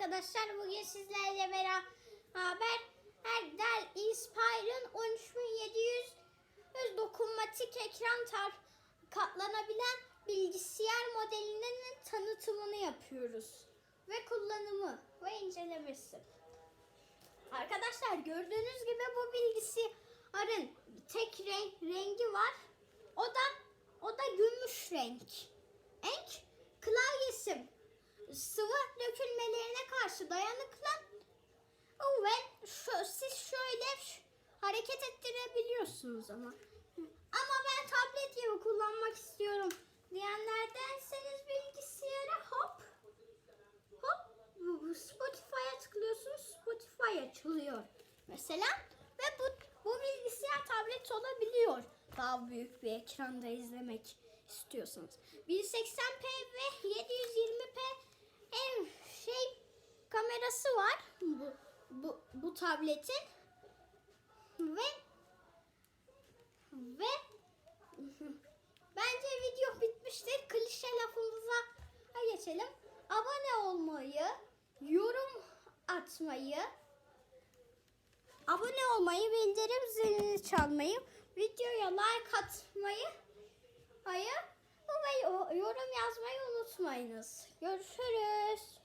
arkadaşlar. Bugün sizlerle beraber Dell Inspire'ın 13700 dokunmatik ekran tar katlanabilen bilgisayar modelinin tanıtımını yapıyoruz. Ve kullanımı ve incelemesi. Arkadaşlar gördüğünüz gibi bu bilgisayarın tek renk, rengi var. O da o da gümüş renk. Klavyesi sıvı dökülmelerine karşı dayanıklı. Ve şu, siz şöyle hareket ettirebiliyorsunuz ama. Ama ben tablet gibi kullanmak istiyorum diyenlerdenseniz bilgisayara hop hop Spotify'a tıklıyorsunuz Spotify açılıyor mesela ve bu, bu bilgisayar tablet olabiliyor daha büyük bir ekranda izlemek istiyorsanız 1080p ve 720p en şey kamerası var bu, bu, bu tabletin ve ve Bence video bitmiştir. Klişe lafımıza geçelim. Abone olmayı, yorum atmayı, abone olmayı, bildirim zilini çalmayı, videoya like atmayı hayır, ve yorum yazmayı unutmayınız. Görüşürüz.